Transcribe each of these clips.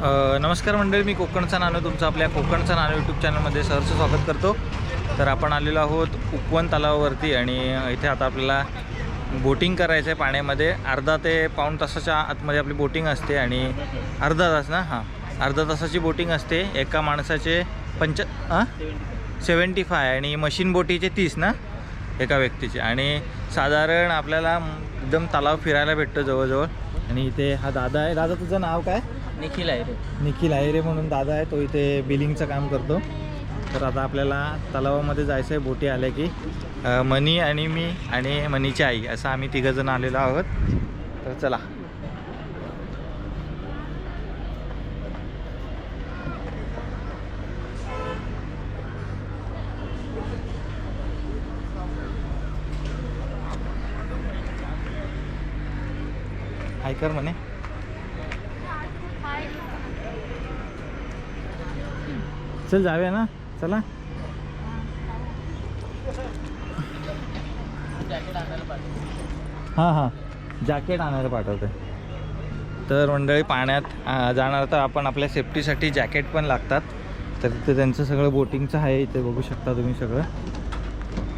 नमस्कार मंडळी मी कोकणचा नाणं तुमचं आपल्या कोकणचा नाणं यूट्यूब चॅनलमध्ये सहर्ष स्वागत करतो. तर आपण आलेलो आहोत उपवन तलावावरती आणि इथे आता आपल्याला बोटिंग करायचं आहे पाण्यामध्ये. अर्धा ते पाऊण तासाच्या आतमध्ये आपली बोटिंग असते आणि अर्धा तास ना? हां. अर्धा तासाची बोटिंग असते. एका माणसाचे पंच हां सेवन्टी फाय आणि मशीन बोटीचे तीस ना? एका व्यक्तीचे. आणि साधारण आपल्याला एकदम तलाव फिरायला भेटतो जवळजवळ. आणि इथे हा दादा आहे. दादा तुझं नाव काय? निखिल आहे निखिल आयरे म्हणून दादा आहे तो इथे बिलिंगचं काम करतो. तर आता आपल्याला तलावामध्ये जायचं आहे बोटी आल्या की. अ, मनी आणि मी आणि मनीची आई असं आम्ही तिघंजण आलेलो आहोत. तर चला. ऐकर म्हणे. चल जाऊया ना. चला. हां हां. जॅकेट आणायला पाठवते. तर मंडळी पाण्यात जाणार तर आपण आपल्या सेफ्टीसाठी जॅकेट पण लागतात. तर तिथे त्यांचं सगळं बोटिंगचं आहे. इथे बघू शकता तुम्ही सगळं.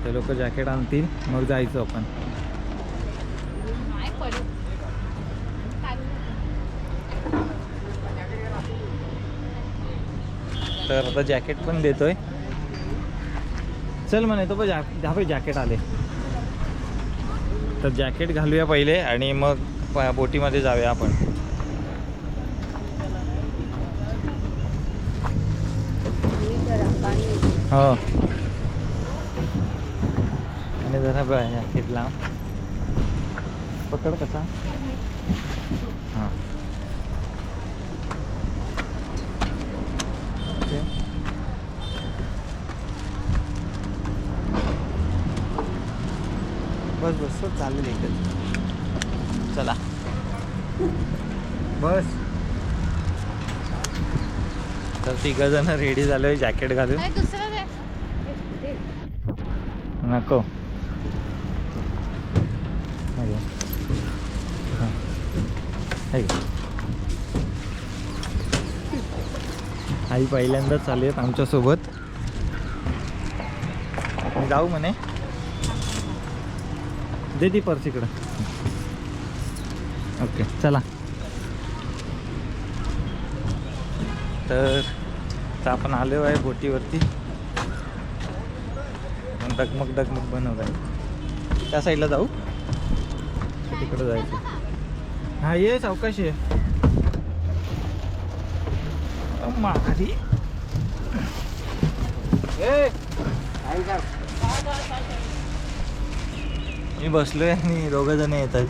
ते लोक जॅकेट आणतील. मग जायचं आपण. तर आता जॅकेट पण देतोय. चल म्हणे तो पण जॅ जॅकेट आले. तर जॅकेट घालूया पहिले आणि मग बोटीमध्ये जाऊया आपण. हो. आणि जरा जॅकेट लाव. पकड कसा? बस बस चालेल एकच चला. बस. तर तिघ जण रेडी झालोय जॅकेट घालून. नको. आई पहिल्यांदाच चालू आहेत आमच्यासोबत. जाऊ म्हणे. दे ती पर्स इकडं. ओके चला. तर आपण आलो आहे बोटीवरती. मग डगमग डगमग बनवत आहे. त्या साईडला जाऊ? तिकडं जायचं. हा ये सावकाशी आहे मारी मी बसलोय आणि दोघं जण येत आहेत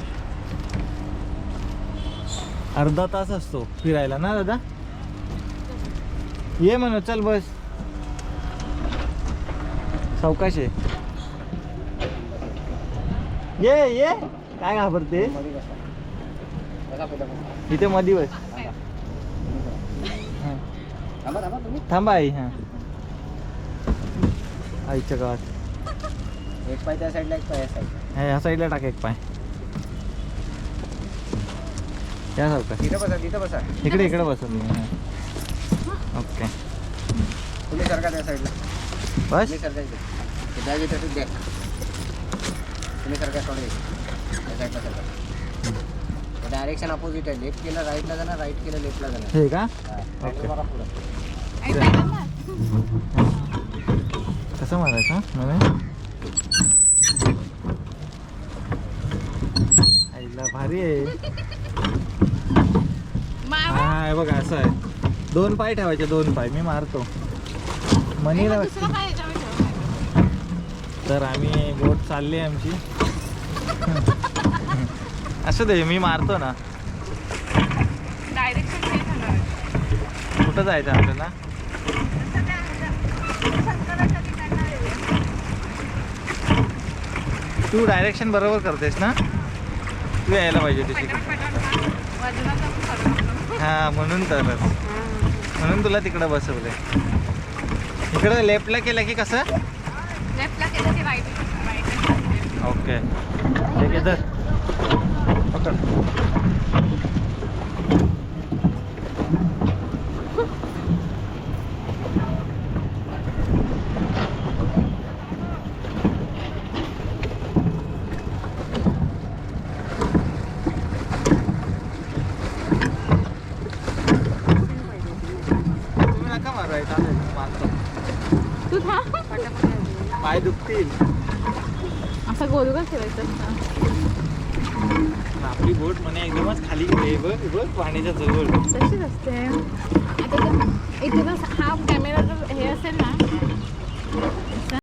अर्धा तास असतो फिरायला ना दादा? ये म्हण चल बस. सावकाश आहे ये ये. काय घाबरते इथे मधी बस. थांबा आई हा. आईच्या गावात. एक पाय त्या साईडला एक पाय या साईडला ह्या साईडला टाक एक पाय. त्या सावकाश तिथं बसा तिथं बसा. इकडे इकडे बसून. ओके. तुम्ही सरका त्या साईडला बस. तुम्ही सरका इथे. ते बॅग इथे द्या तुम्ही सरका थोडे त्या साईडला सरका. डायरेक्शन अपोजिट आहे. लेफ्ट केलं राईटला जाणार राईट केलं लेफ्टला जाणार. हे का? हा. ओके. Handle मारा पुढं. कसं मारायचं म्हणे आईला भारी आहे. हा हे बघा असं आहे. दोन पाय ठेवायचे दोन पाय. मी मारतो. मनीला तर आम्ही बोट चालली आहे आमची. असं दे मी मारतो ना. कुठं जायचं आपल्याला? तू डायरेक्शन बरोबर करतेस ना? तू यायला पाहिजे तिथे हा म्हणून तर. म्हणून तुला तिकडं बसवलंय. इकडं लेफ्टला केलं की कसं? ओके ठीक आहे तर पकड. तू थांब पाय दुखतील. असा गोल गोल असतं. आपली बोट म्हणे एकदमच खाली गेली. बघ बघ पाण्याच्या जवळ. तशीच असते. आता इथे जर हा कॅमेरा जर हे असेल ना